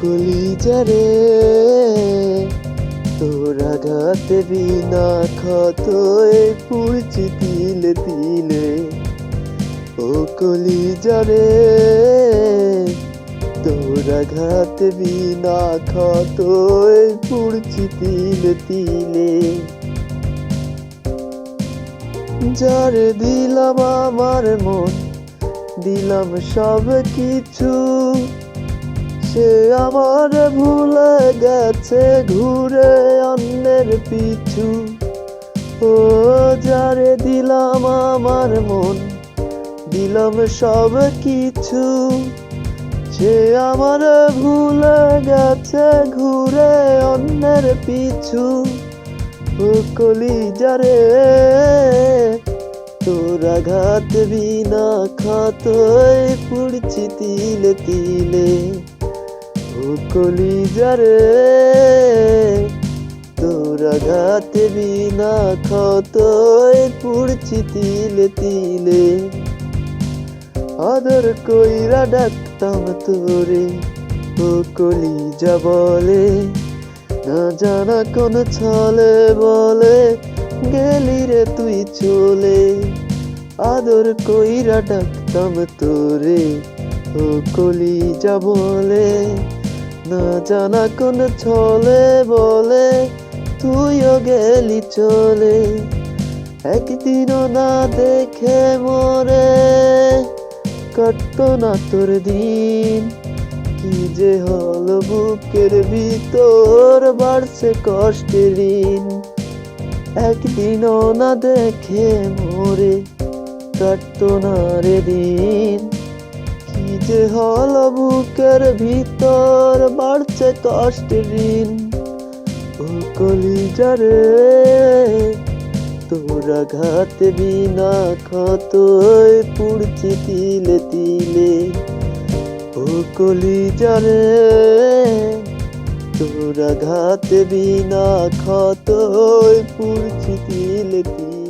কলিজারে, তোরা ঘাতে বিনা ক্ষতয়ে পুড়ছি তিলে তিলে। ও কলিজারে, তোরা ঘাতে বিনা ক্ষতয়ে পুড়ছি তিলে তিলে। যার দিলাম আমার মন, দিলাম সব কিছু সে আমার ভুলে গেছে ঘুরে অন্যের পিছু। ও, যারে দিলাম আমার মন, দিলাম সব কিছু। সে আমার ভুলে গেছে ঘুরে অন্যের পিছু। ও কলিজারে তোরা ঘাত বিনা খাতই পুড়ছি তিলে তিলে। ও কলিজারে তোরা ঘাত বিনা খাতই পুড়ছি তিলে তিলে। আদর কইরা ডাকতাম তোরে, ও কলিজা বলে, না জানা কোন ছলে বলে, গেলি রে তুই চলে। আদর কইরা ডাকতাম তোরে, ও কলিজা বলে। না জানা কোন ছলে বলে, তুইও গেলি চলে। একদিনও না দেখে মরে, কাটত না তোর দিন। কি যে হলো বুকের ভিতর, বাড়ছে কষ্টের ঋণ। একদিনও না দেখে মরে, কাটতো না রে দিন। যে হলো বুকের ভিতর, বাড়ছে কষ্টের ঋণ। ও কলিজারে তোরা ঘাত বিনা ক্ষতই পুড়ছি তিলে তিলে। ও কলিজারে তোরা ঘাত বিনা ক্ষতই পুড়ছি তিলে তিলে।